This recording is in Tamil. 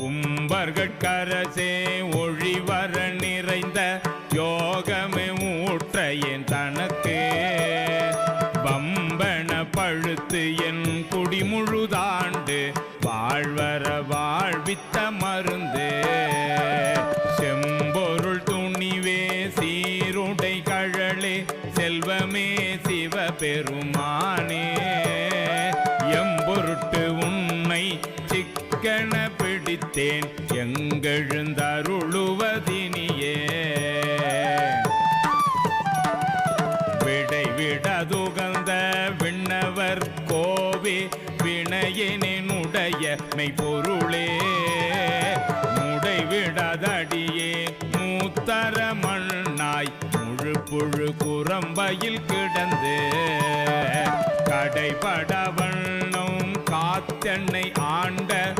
உம்பர்கட்கரசே ஒழிவர நிறைந்த யோகமே ஊற்ற என் தனக்கு பம்பன பழுத்து என் குடிமுழுதாண்டு வாழ்வர வாழ்வித்த மருந்து. செம்பொருள் துணிவே சீருடை கழலே செல்வமே சிவபெருமானே. சிக்கன பிடித்தேன். எங்கெழுந்தருளுவதினியே. விடைவிடதுகந்த விண்ணவர் கோவி வினையினுடைய மெய்பொருளே முடைவிடதடியே மூத்தர மண்ணாய் முழு புழு குரம்பையில் கிடந்து. கடைபட வண்ணம் காத்தென்னை ஆண்ட